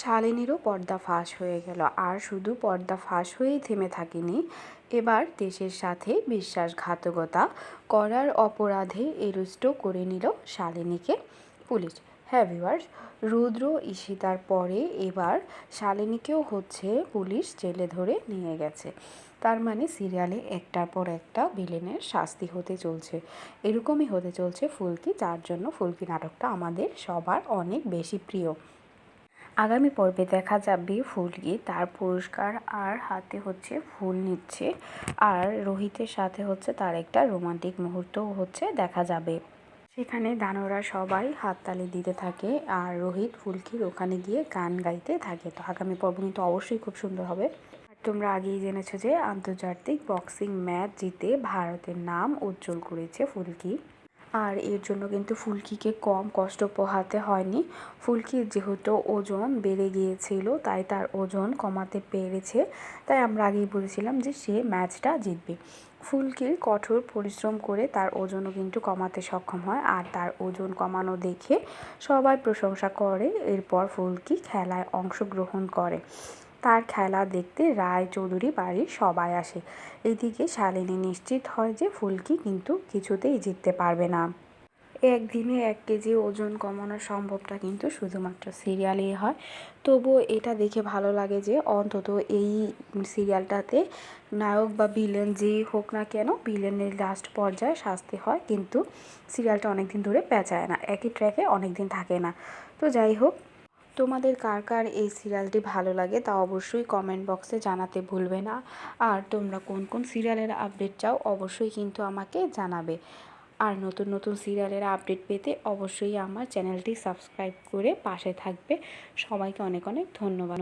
শালিনীরও পর্দা ফাঁস হয়ে গেল। আর শুধু পর্দা ফাঁস হয়েই থেমে থাকেনি, এবার দেশের সাথে বিশ্বাসঘাতকতা করার অপরাধে এরস্ট করে নিল শালিনীকে পুলিশ। হ্যাঁ ভিউয়ার্স, রুদ্র ঈশিতার পরে এবার শালিনীকেও হচ্ছে পুলিশ জেলে ধরে নিয়ে গেছে। তার মানে সিরিয়ালে একটার পর একটা ভিলেনের শাস্তি হতে চলছে। এরকমই হতে চলছে ফুলকি, যার জন্য ফুলকি নাটকটা আমাদের সবার অনেক বেশি প্রিয়। আগামী পর্বে দেখা যাবে ফুলকি। তার পুরস্কার আর হাতে হচ্ছে ফুল নিচ্ছে। আর রোহিতের সাথে হচ্ছে তার একটা রোমান্টিক মুহূর্তও হচ্ছে, দেখা যাবে। সেখানে দানরা সবাই হাততালি দিতে থাকে আর রোহিত ফুলকির ওখানে গিয়ে গান গাইতে থাকে। তো আগামী পর্ব কিন্তু অবশ্যই খুব সুন্দর হবে। তোমরা আগেই জেনেছো যে আন্তর্জাতিক বক্সিং ম্যাচ জিতে ভারতের নাম উজ্জ্বল করেছে ফুলকি। আর এর জন্য কিন্তু ফুলকিকে কম কষ্ট পোহাতে হয়নি। ফুলকির যেহেতু ওজন বেড়ে গিয়েছিল, তাই তার ওজন কমাতে পেরেছে। তাই আমরা আগেই বলেছিলাম যে সে ম্যাচটা জিতবে। ফুলকির কঠোর পরিশ্রম করে তার ওজনও কিন্তু কমাতে সক্ষম হয় আর তার ওজন কমানো দেখে সবাই প্রশংসা করে। এরপর ফুলকি খেলায় অংশগ্রহণ করে। তার খেলা দেখতে রায় চৌধুরী বাড়ির সবাই আসে। এদিকে শালিনী নিশ্চিত হয় যে ফুলকি কিন্তু কিছুতেই জিততে পারবে না। একদিনে এক কেজি ওজন কমানো সম্ভবটা কিন্তু শুধুমাত্র সিরিয়ালেই হয়। তবুও এটা দেখে ভালো লাগে যে অন্তত এই সিরিয়ালটাতে নায়ক বা ভিলেন যেই হোক না কেন ভিলেনের লাস্ট পর্যায়ে শাস্তি হয়, কিন্তু সিরিয়ালটা অনেক দিন ধরে পেঁচায় না, একই ট্র্যাকে অনেক দিন থাকে না। তো যাই হোক তোমাদের কার কার এই সিরিয়ালটি ভালো লাগে তা অবশ্যই কমেন্ট বক্সে জানাতে ভুলবে না। আর তোমরা কোন কোন সিরিয়ালের আপডেট চাও অবশ্যই কিন্তু আমাকে জানাবে। আর নতুন নতুন সিরিয়ালের আপডেট পেতে অবশ্যই আমার চ্যানেলটি সাবস্ক্রাইব করে পাশে থাকবে। সবাইকে অনেক অনেক ধন্যবাদ।